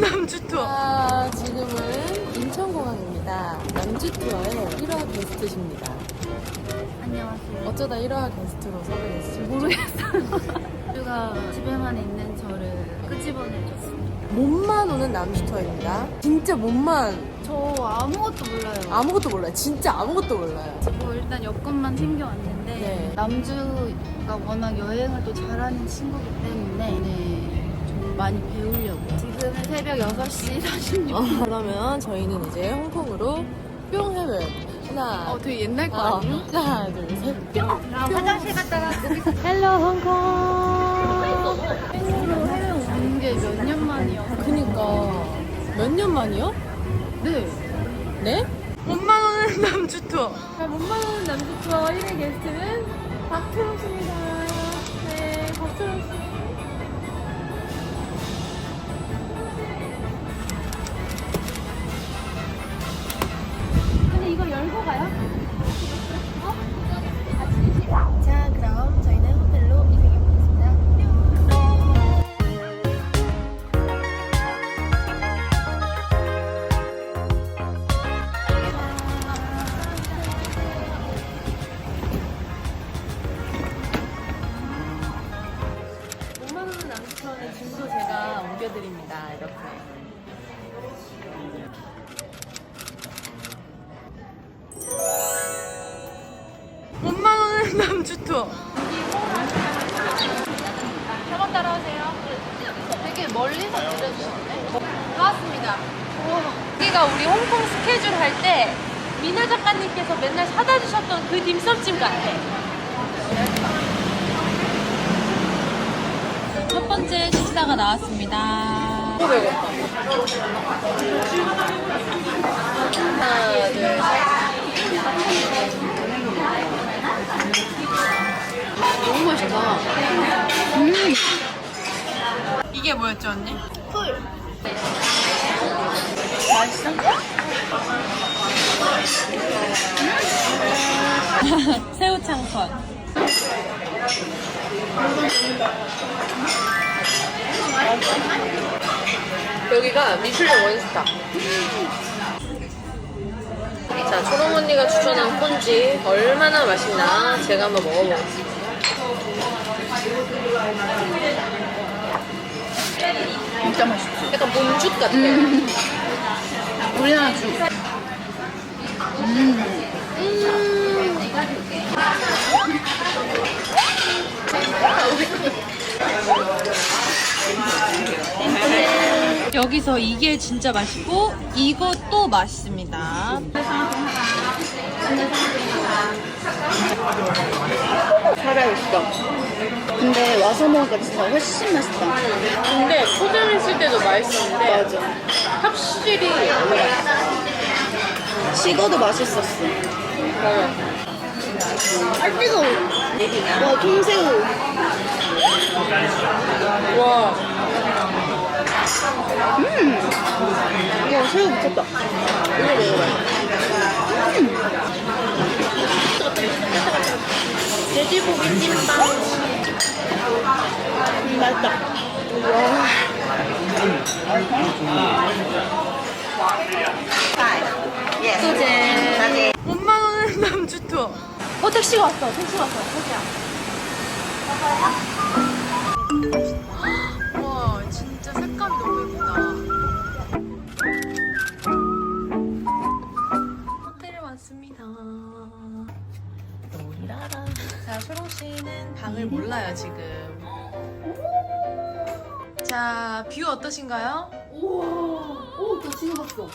남주 투어. 아, 지금은 인천공항입니다. 남주 투어의 1화 게스트십니다. 안녕하세요. 어쩌다 1화 게스트로 섭외됐을지 모르겠어요. 주가 집에만 있는 저를 끄집어내줬습니다. 몸만 오는 남주 투어입니다. 진짜 몸만 저 아무것도 몰라요. 아무것도 몰라요. 진짜 아무것도 몰라요. 뭐 일단 여권만 챙겨왔는데 네. 남주가 워낙 여행을 또 잘하는 친구기 때문에 네, 좀 많이 배우려고. 지금은 새벽 6시 46분. 어, 그러면 저희는 이제 홍콩으로 뿅 해외 하나 어, 되게 옛날 거 어, 아니에요? 하나 둘 셋 뿅. 화장실 갔다가 헬로 홍콩. 팬으로 해외 오는 게 몇 년 만이어서. 그니까 몇 년 만이요? 네. 네? 몸만 오는 남주 투어. 자, 몸만 오는 남주 투어 1회 게스트는 박초롱 씨입니다. 제가 옮겨드립니다. 이렇게. 몸만 오는 남주 투어. 저거 따라오세요. 되게 멀리서 들려주시는데? 나왔습니다. 여기가 우리 홍콩 스케줄 할 때 미나 작가님께서 맨날 사다 주셨던 그 딤섬집 같아. 번째 식사가 나왔습니다. 하나, 둘, 셋. 너무 맛있다. 이게 뭐였죠, 언니? 맛있어? 새우 창건. 여기가 미슐랭 원스타. 자, 초롱 언니가 추천한 콘지 얼마나 맛있나 제가 한번 먹어보겠습니다. 진짜 맛있어. 약간 본죽 같아. 우리나라 주. 여기서 이게 진짜 맛있고 이것도 맛있습니다. 살아있어. 근데 와서 먹으니까 진짜 훨씬 맛있다. 근데 포장했을 때도 맛있었는데 맞아. 확실히. 식어도 맛있었어. 아, 뜨거워. 와, 통새우. 와, 새우 미쳤다. 이거 먹어봐요. 돼지고기 찐빵. 음, 맛있다. 소재. 몸만 오는 남주 투어. 어, 택시가 왔어. 택시가 왔어. 택시야. 씨는 방을 몰라요, 지금. 자, 뷰 어떠신가요? 우와. 오, 나 지금 봤어. 너무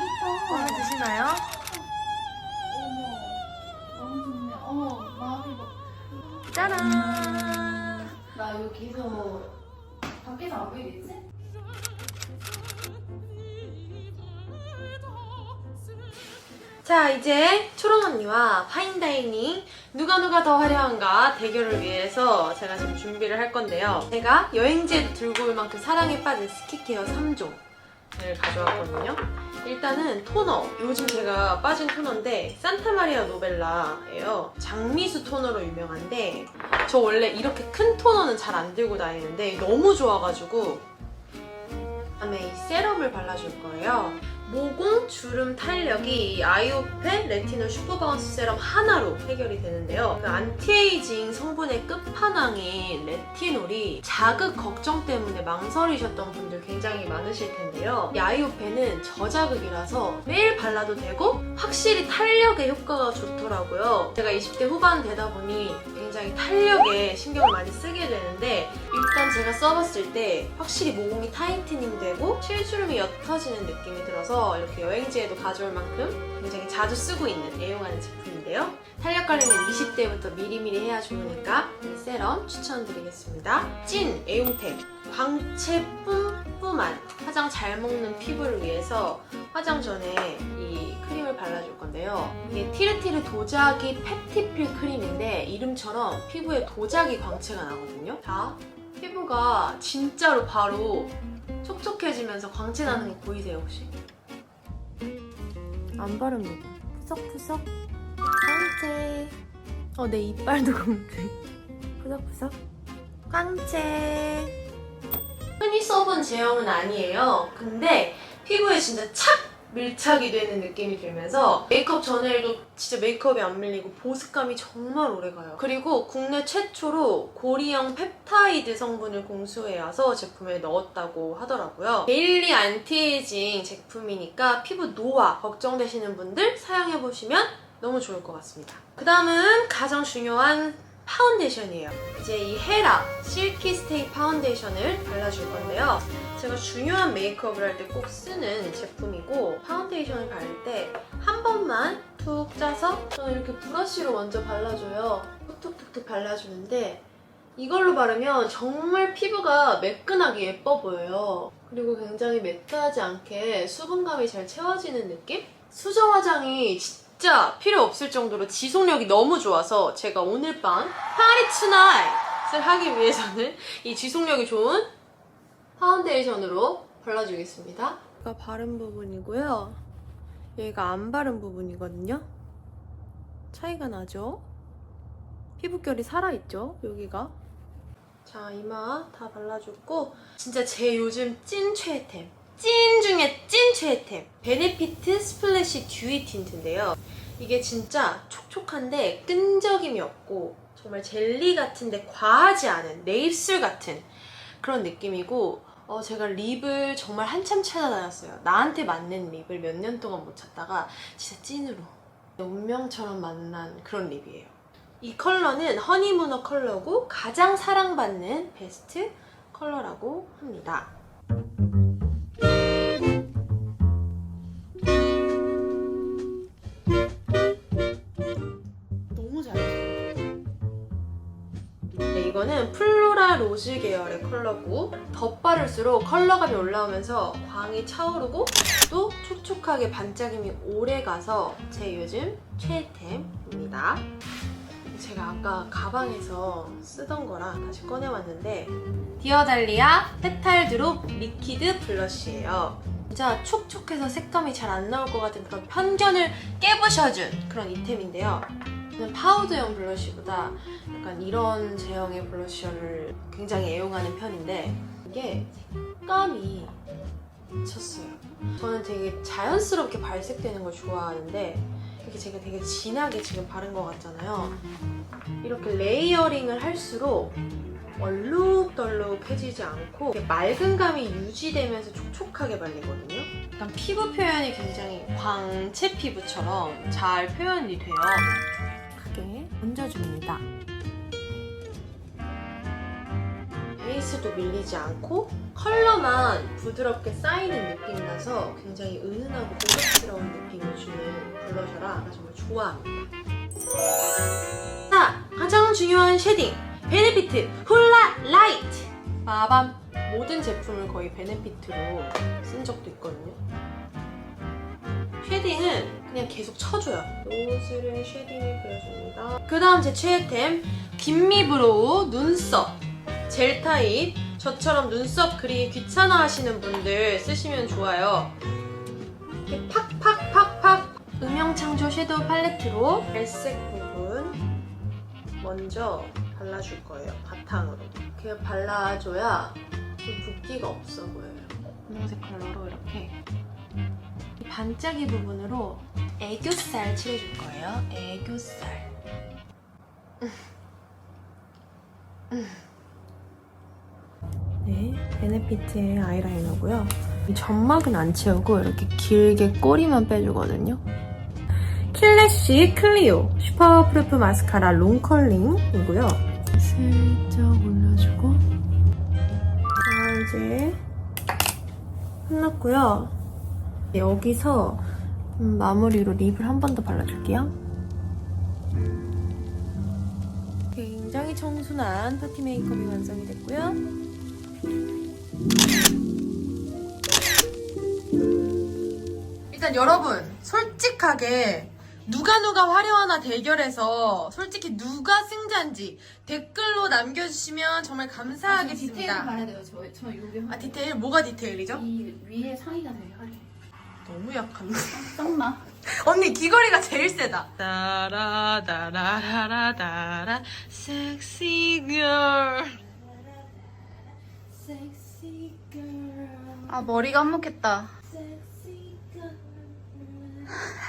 좋다. 마음에 드시나요? 너무 좋네. 어머, 마음이 막. 짜란! 나 여기서 밖에서 안 보이겠지? 자, 이제 초롱 언니와 파인다이닝 누가 누가 더 화려한가 대결을 위해서 제가 지금 준비를 할 건데요. 제가 여행지에도 들고 올 만큼 사랑에 빠진 스키케어 3종을 가져왔거든요. 일단은 토너. 요즘 제가 빠진 토너인데 산타마리아 노벨라예요. 장미수 토너로 유명한데 저 원래 이렇게 큰 토너는 잘 안 들고 다니는데 너무 좋아가지고 그다음에 세럼을 발라줄 거예요. 모공, 주름, 탄력이 이 아이오펜 레티놀 슈퍼바운스 세럼 하나로 해결이 되는데요. 그 안티에이징 성분의 끝판왕인 레티놀이 자극 걱정 때문에 망설이셨던 분들 굉장히 많으실 텐데요. 이 아이오펜은 저자극이라서 매일 발라도 되고 확실히 탄력에 효과가 좋더라고요. 제가 20대 후반 되다 보니 굉장히 탄력에 신경을 많이 쓰게 되는데 일단 제가 써봤을 때 확실히 모공이 타이트닝 되고 실주름이 옅어지는 느낌이 들어서 이렇게 여행지에도 가져올 만큼 굉장히 자주 쓰고 있는 애용하는 제품인데요. 탄력 관리는 20대부터 미리미리 해야 좋으니까 이 세럼 추천드리겠습니다. 찐 애용템 광채 뿜뿜한 화장 잘 먹는 피부를 위해서 화장 전에 이 크림을 발라줄 건데요. 이게 티르티르 도자기 펩티필 크림인데 이름처럼 피부에 도자기 광채가 나거든요. 자, 피부가 진짜로 바로 촉촉해지면서 광채 나는 거 보이세요 혹시? 안 바른 부분. 푸석푸석? 광채. 어내 이빨도 광채. 푸석푸석? 광채. 흔히 써본 제형은 아니에요. 근데 피부에 진짜 착 밀착이 되는 느낌이 들면서 메이크업 전에도 진짜 메이크업이 안 밀리고 보습감이 정말 오래가요. 그리고 국내 최초로 고리형 펩타이드 성분을 공수해와서 제품에 넣었다고 하더라고요. 데일리 안티에이징 제품이니까 피부 노화 걱정되시는 분들 사용해보시면 너무 좋을 것 같습니다. 그 다음은 가장 중요한 파운데이션이에요. 이제 이 헤라 실키 스테이 파운데이션을 발라줄 건데요. 제가 중요한 메이크업을 할 때 꼭 쓰는 제품이고 파운데이션을 바를 때 한 번만 툭 짜서 저는 이렇게 브러쉬로 먼저 발라줘요. 톡톡톡톡 발라주는데 이걸로 바르면 정말 피부가 매끈하게 예뻐 보여요. 그리고 굉장히 매트하지 않게 수분감이 잘 채워지는 느낌? 수정 화장이 진짜 필요 없을 정도로 지속력이 너무 좋아서 제가 오늘 밤 파리 투나잇을 하기 위해서는 이 지속력이 좋은 파운데이션으로 발라주겠습니다. 여기가 바른 부분이고요. 여기가 안 바른 부분이거든요. 차이가 나죠? 피부결이 살아있죠? 여기가. 자, 이마 다 발라줬고 진짜 제 요즘 찐 최애템. 찐 중에 찐 최애템. 베네피트 스플래시 듀이 틴트인데요. 이게 진짜 촉촉한데 끈적임이 없고 정말 젤리 같은데 과하지 않은 내 입술 같은 그런 느낌이고 어, 제가 립을 정말 한참 찾아다녔어요. 나한테 맞는 립을 몇 년 동안 못 찾다가 진짜 찐으로 운명처럼 만난 그런 립이에요. 이 컬러는 허니무너 컬러고 가장 사랑받는 베스트 컬러라고 합니다. 로즈 계열의 컬러고 덧바를수록 컬러감이 올라오면서 광이 차오르고 또 촉촉하게 반짝임이 오래 가서 제 요즘 최애템입니다. 제가 아까 가방에서 쓰던 거라 다시 꺼내왔는데 디어달리아 페탈 드롭 리퀴드 블러쉬예요. 진짜 촉촉해서 색감이 잘 안 나올 것 같은 그런 편견을 깨부셔준 그런 이템인데요. 저는 파우더형 블러쉬보다 약간 이런 제형의 블러셔를 굉장히 애용하는 편인데 이게 색감이 미쳤어요. 저는 되게 자연스럽게 발색되는 걸 좋아하는데 이렇게 제가 되게 진하게 지금 바른 것 같잖아요. 이렇게 레이어링을 할수록 얼룩덜룩해지지 않고 맑은 감이 유지되면서 촉촉하게 발리거든요. 약간 피부 표현이 굉장히 광채 피부처럼 잘 표현이 돼요. 크게 얹어줍니다. 베이스도 밀리지 않고 컬러만 부드럽게 쌓이는 느낌이 나서 굉장히 은은하고 고급스러운 느낌을 주는 블러셔라 정말 좋아합니다. 자, 가장 중요한 쉐딩 베네피트 훌라 라이트 마밤 모든 제품을 거의 베네피트로 쓴 적도 있거든요. 쉐딩은 그냥 계속 쳐줘요. 노즈를 쉐딩을 그려줍니다. 그 다음 제 최애템 김미브로우 눈썹 젤 타입 저처럼 눈썹 그리기 귀찮아 하시는 분들 쓰시면 좋아요. 이렇게 팍팍팍팍 음영창조 섀도우 팔레트로 발색 부분 먼저 발라줄 거예요. 바탕으로. 그냥 발라줘야 좀 붓기가 없어 보여요. 분홍색 컬러로 이렇게 이 반짝이 부분으로 애교살 칠해줄 거예요. 애교살. 네, 베네피트의 아이라이너고요. 이 점막은 안 채우고 이렇게 길게 꼬리만 빼주거든요. 킬래쉬 클리오 슈퍼 프루프 마스카라 롱컬링이고요. 슬쩍 올려주고 자 이제 끝났고요. 여기서 음, 마무리로 립을 한 번 더 발라줄게요. 굉장히 청순한 파티 메이크업이 완성이 됐고요. 일단 여러분 솔직하게 누가 누가 화려하나 대결해서 솔직히 누가 승자인지 댓글로 남겨주시면 정말 디테일 감사하겠습니다. 말해야 돼요. 저, 저 요게 아 디테일 뭐가 디테일이죠? 이 위에 상의가 되게 화려해. 너무 약한데. 썸나. 언니 귀걸이가 제일 세다. 따라다라라라라 섹시 걸. 섹시 걸. 아 머리가 한몫했다. 섹시 걸.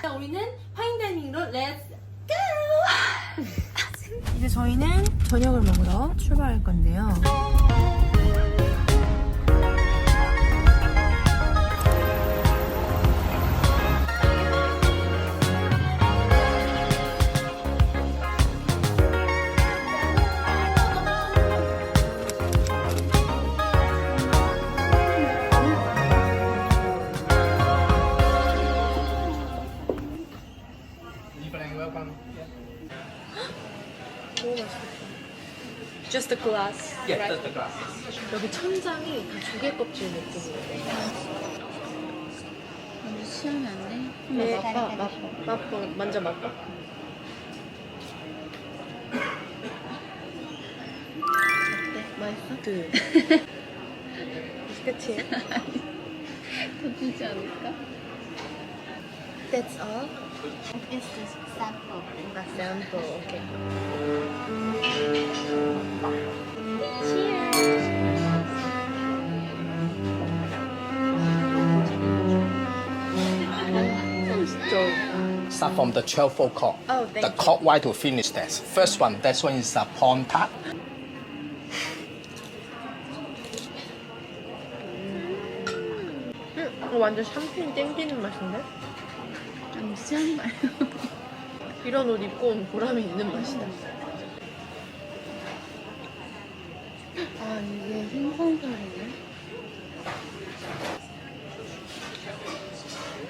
자, 우리는 파인다이닝으로 렛츠 고! 이제 저희는 저녁을 먹으러 출발할 건데요. 너무 맛있겠다. Just a glass. Yeah, that's the glass. 여기 천장이 다 조개 껍질 느낌이에요. 너무 취하면 안 돼? 네, 한번 맛봐, 맛봐. 맛봐, 맛봐, 먼저 맛봐. 어때? 맛있어? 그. 끝이에요? 더 주지 않을까? That's all. It's just sample. A sample, okay. Start from the 12 fold cord. Oh, the thank you. cord to finish that. First one, that one is a pawn tart. 음, 이거 완전 샴페인 땡기는 맛인데? 거 아니야? 이런 옷 입고 온 보람이 있는 맛이다. 아 이게 생선살이네.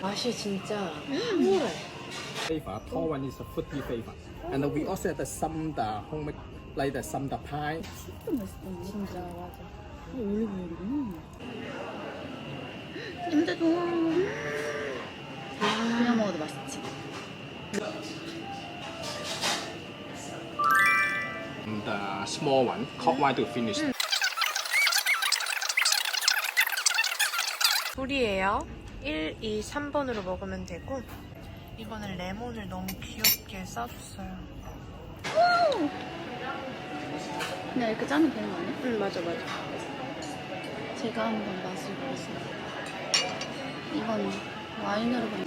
맛이 진짜 황홀해. Flavor, tall one is a fruity flavor. And we also have the some the homemade, like the some the pie. 진짜 맛있다. 진짜 맞아. 올리브 오일이구나. 냄새 좋아. The small one, cord wine to finish. 불이에요. 1, 2, 3번으로 먹으면 되고 이거는 레몬을 너무 귀엽게 싸줬어요. 그냥 이렇게 짜면 되는 거 아니야? 응 맞아 맞아. 제가 한번 맛을 보겠습니다. 이건 와인으로 먹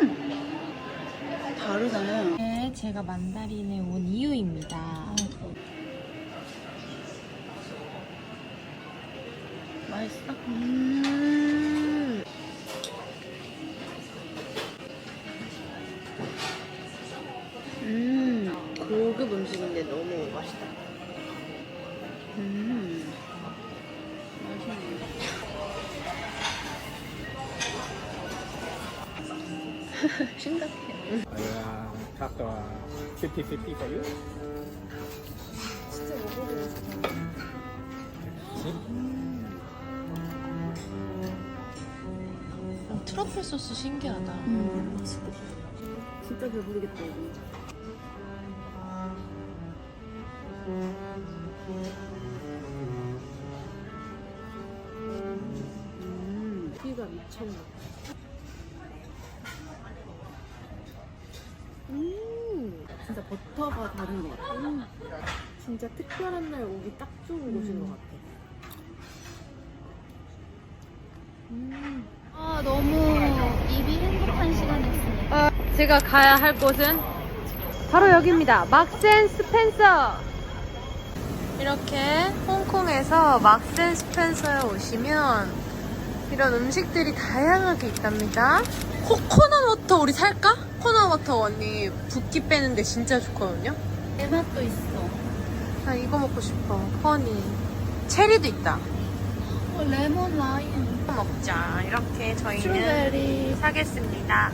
음! 다르네. 네, 제가 만다린에 온 이유입니다. 맛있어? 음. 음, 고급 음식인데 너무 맛있다. 음. 맛있네. 심각해. Uh, cut the 50-50 for you. 어, 트러플 소스 신기하다. 음, 맛있겠다. 진짜 배부르겠다, 이거. 음. 피가 미쳤나. 버터가 다른 것 같아. 진짜 특별한 날 오기 딱 좋은 곳인 것 같아. 아 너무 입이 행복한 시간이었습니다. 제가 가야 할 곳은 바로 여기입니다. 막센 스펜서. 이렇게 홍콩에서 막센 스펜서에 오시면 이런 음식들이 다양하게 있답니다. 코코넛 워터 우리 살까? 코코넛 워터 언니 붓기 빼는데 진짜 좋거든요. 내 맛도 있어. 나 이거 먹고 싶어. 허니. 체리도 있다. 어, 레몬 라임. 먹자. 이렇게 저희는 스트로베리. 사겠습니다.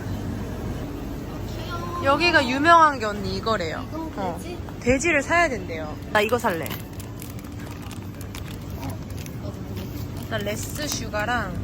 귀여워. 여기가 유명한 게 언니 이거래요. 이거 어. 뭐지? 돼지를 사야 된대요. 나 이거 살래. 모르겠어. 나 레스 슈가랑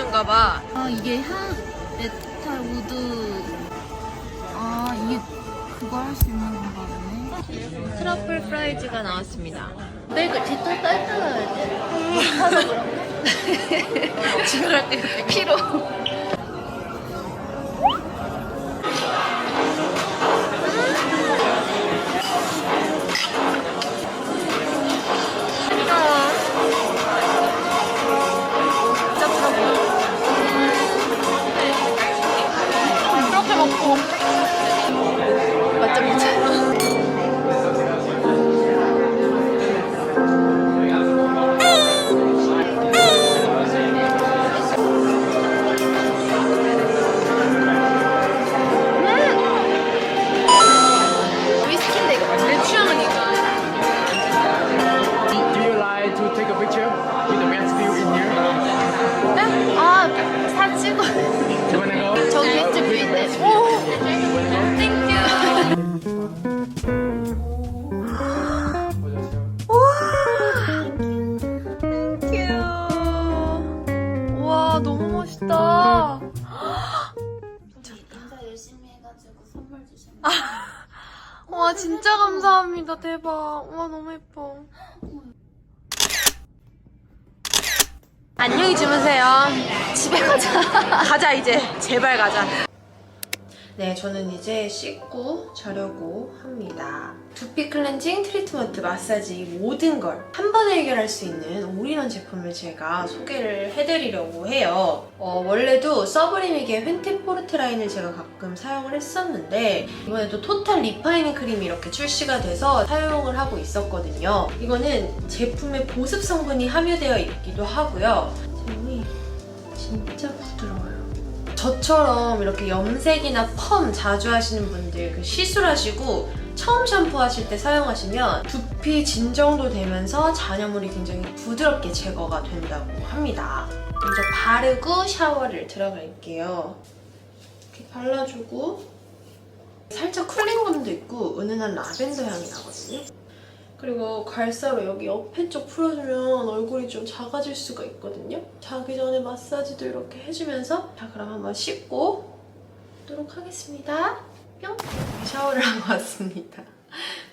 메뉴인가 봐. 아 이게 향 메탈 우드 아 이게 그거 할 수 있는 건가 보네 트러플 프라이즈가 나왔습니다. 내가 뒤또 그런가? 집에 갈 때 피로 너무 멋있다. 인사 열심히 해가지고 선물 주셨네 와 진짜 감사합니다 대박. 와 너무 예뻐. 안녕히 주무세요. 집에 가자 가자 이제 제발 가자. 네, 저는 이제 씻고 자려고 합니다. 두피 클렌징, 트리트먼트, 마사지 이 모든 걸 한 번에 해결할 수 있는 올인원 제품을 제가 소개를 해드리려고 해요. 어, 원래도 서브리미게 펜테 포르테 라인을 제가 가끔 사용을 했었는데 이번에도 토탈 리파이닝 크림이 이렇게 출시가 돼서 사용을 하고 있었거든요. 이거는 제품에 보습 성분이 함유되어 있기도 하고요. 제품이 진짜 부드러워요. 저처럼 이렇게 염색이나 펌 자주 하시는 분들 그 시술하시고 처음 샴푸하실 때 사용하시면 두피 진정도 되면서 잔여물이 굉장히 부드럽게 제거가 된다고 합니다. 먼저 바르고 샤워를 들어갈게요. 이렇게 발라주고 살짝 쿨링감도 있고 은은한 라벤더 향이 나거든요. 그리고 갈사로 여기 옆에 쪽 풀어주면 얼굴이 좀 작아질 수가 있거든요. 자기 전에 마사지도 이렇게 해주면서 자 그럼 한번 씻고 오도록 하겠습니다. 뿅! 샤워를 하고 왔습니다.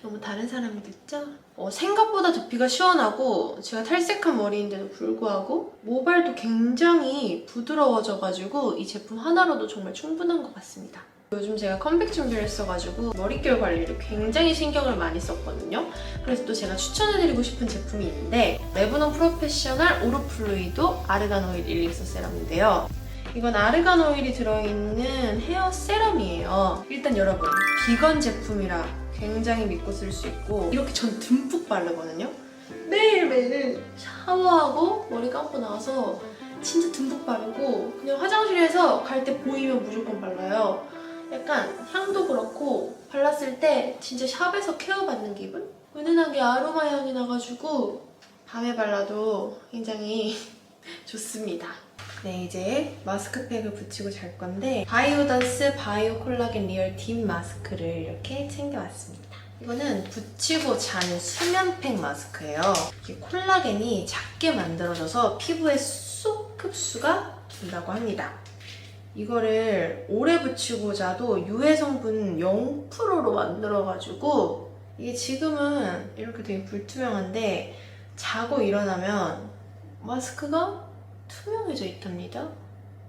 너무 다른 사람이 됐죠? 어, 생각보다 두피가 시원하고 제가 탈색한 머리인데도 불구하고 모발도 굉장히 부드러워져가지고 이 제품 하나로도 정말 충분한 것 같습니다. 요즘 제가 컴백 준비를 했어가지고 머릿결 관리를 굉장히 신경을 많이 썼거든요. 그래서 또 제가 추천해드리고 싶은 제품이 있는데 레브논 프로페셔널 오로플루이도 아르간 오일 일릭서 세럼인데요. 이건 아르간 오일이 들어있는 헤어 세럼이에요. 일단 여러분 비건 제품이라 굉장히 믿고 쓸 수 있고 이렇게 전 듬뿍 바르거든요. 매일매일 샤워하고 머리 감고 나서 진짜 듬뿍 바르고 그냥 화장실에서 갈 때 보이면 무조건 발라요. 약간 향도 그렇고 발랐을 때 진짜 샵에서 케어받는 기분? 은은하게 아로마 향이 나가지고 밤에 발라도 굉장히 좋습니다. 네, 이제 마스크팩을 붙이고 잘 건데 바이오던스 바이오 콜라겐 리얼 딥 마스크를 이렇게 챙겨왔습니다. 이거는 붙이고 자는 수면팩 마스크예요. 이게 콜라겐이 작게 만들어져서 피부에 쏙 흡수가 된다고 합니다. 이거를 오래 붙이고 자도 유해 성분 0%로 만들어가지고 이게 지금은 이렇게 되게 불투명한데 자고 일어나면 마스크가 투명해져 있답니다.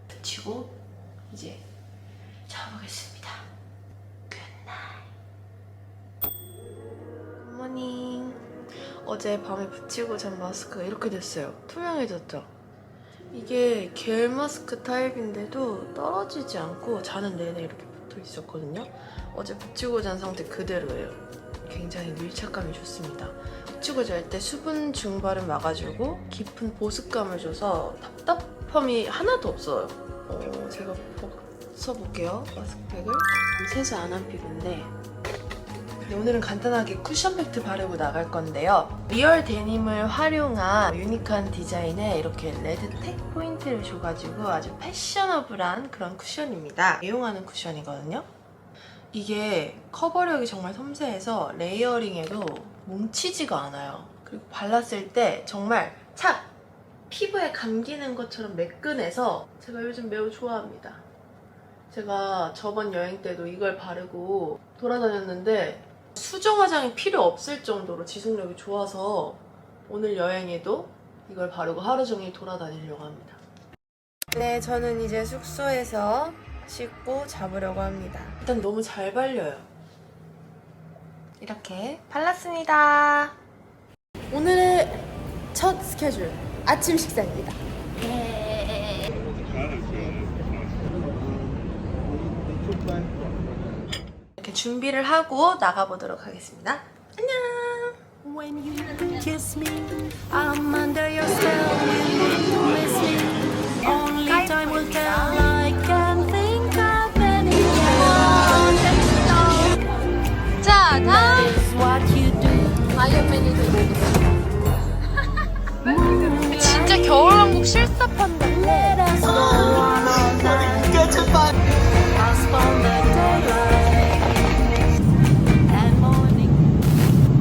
붙이고 이제 자보겠습니다. 굿나잇. 굿모닝. 어제 밤에 붙이고 잔 마스크가 이렇게 됐어요. 투명해졌죠? 이게 겔 마스크 타입인데도 떨어지지 않고 자는 내내 이렇게 붙어 있었거든요. 어제 붙이고 잔 상태 그대로예요. 굉장히 밀착감이 좋습니다. 붙이고 잘 때 수분 증발을 막아주고 깊은 보습감을 줘서 답답함이 하나도 없어요. 어, 제가 써볼게요. 마스크팩을. 세수 안 한 피부인데 네, 오늘은 간단하게 쿠션 팩트 바르고 나갈 건데요. 리얼 데님을 활용한 유니크한 디자인에 이렇게 레드텍 포인트를 줘가지고 아주 패셔너블한 그런 쿠션입니다. 애용하는 쿠션이거든요. 이게 커버력이 정말 섬세해서 레이어링에도 뭉치지가 않아요. 그리고 발랐을 때 정말 착! 피부에 감기는 것처럼 매끈해서 제가 요즘 매우 좋아합니다. 제가 저번 여행 때도 이걸 바르고 돌아다녔는데 수정 화장이 필요 없을 정도로 지속력이 좋아서 오늘 여행에도 이걸 바르고 하루 종일 돌아다니려고 합니다. 네, 저는 이제 숙소에서 씻고 잡으려고 합니다. 일단 너무 잘 발려요. 이렇게 발랐습니다. 오늘의 첫 스케줄 아침 식사입니다. 이렇게 준비를 하고 나가보도록 하겠습니다. 안녕! 자, 다음! do. 진짜 겨울왕국 실사판다.